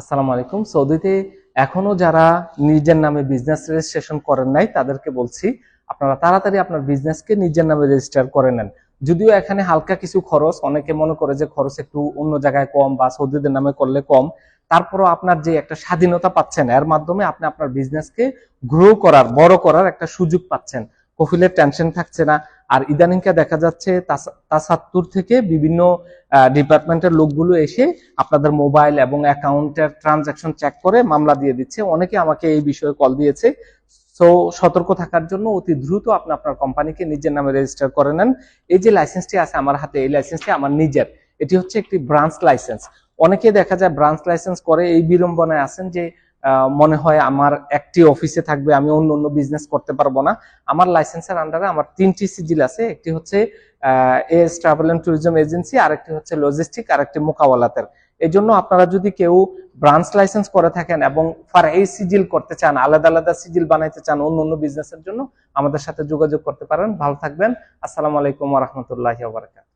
আসসালামু আলাইকুম। সৌদিতে এখনও যারা নিজের নামে বিজনেস রেজিস্ট্রেশন করেন নাই, তাদেরকে বলছি, আপনারা তাড়াতাড়ি আপনার বিজনেসকে নিজের নামে রেজিস্টার করে নেন। যদিও এখানে হালকা কিছু খরচ, অনেকে মনে করে যে খরচ একটু অন্য জায়গায় কম বা সৌদিদের নামে করলে কম। তারপরও আপনার যে একটা স্বাধীনতা পাচ্ছেন, এর মাধ্যমে আপনি আপনার বিজনেসকে গ্রো করার, বড় করার একটা সুযোগ পাচ্ছেন। কফিলের টেনশন থাকছে না আর ইদানিংকে দেখা যাচ্ছে তাসাত্তর থেকে বিভিন্ন ডিপার্টমেন্টের লোকগুলো এসে আপনাদের মোবাইল এবং অ্যাকাউন্টের ট্রানজাকশন চেক করে মামলা দিয়ে দিচ্ছে। অনেকে আমাকে এই বিষয়ে কল দিয়েছে। সো, সতর্ক থাকার জন্য অতি দ্রুত আপনি আপনার কোম্পানিকে নিজের নামে রেজিস্টার করে নেন। এই যে লাইসেন্সটি আছে আমার হাতে, এই লাইসেন্সটি আমার নিজের। এটি হচ্ছে একটি ব্রাঞ্চ লাইসেন্স। অনেকে দেখা যায় ব্রাঞ্চ লাইসেন্স করে এই বিড়ম্বনায় আছেন যে মনে হয় আমার একটি অফিসে থাকবে, আমি অন্য অন্য বিজনেস করতে পারব না। আমার লাইসেন্সের আন্ডারে আমার তিনটি সিজিল আছে, একটি হচ্ছে S travel and tourism agency আরেকটি হচ্ছে লজিস্টিক আরেকটি মোকাওয়ালাতের এই জন্য আপনারা যদি কেউ ব্রাঞ্চ লাইসেন্স করে থাকেন এবং ফার এই সিজিল করতে চান, আলাদা আলাদা সিজিল বানাইতে চান অন্য অন্য বিজনেসের জন্য, আমাদের সাথে যোগাযোগ করতে পারেন। ভালো থাকবেন। আসসালামু আলাইকুম রহমতুল্লাহ বারাকাত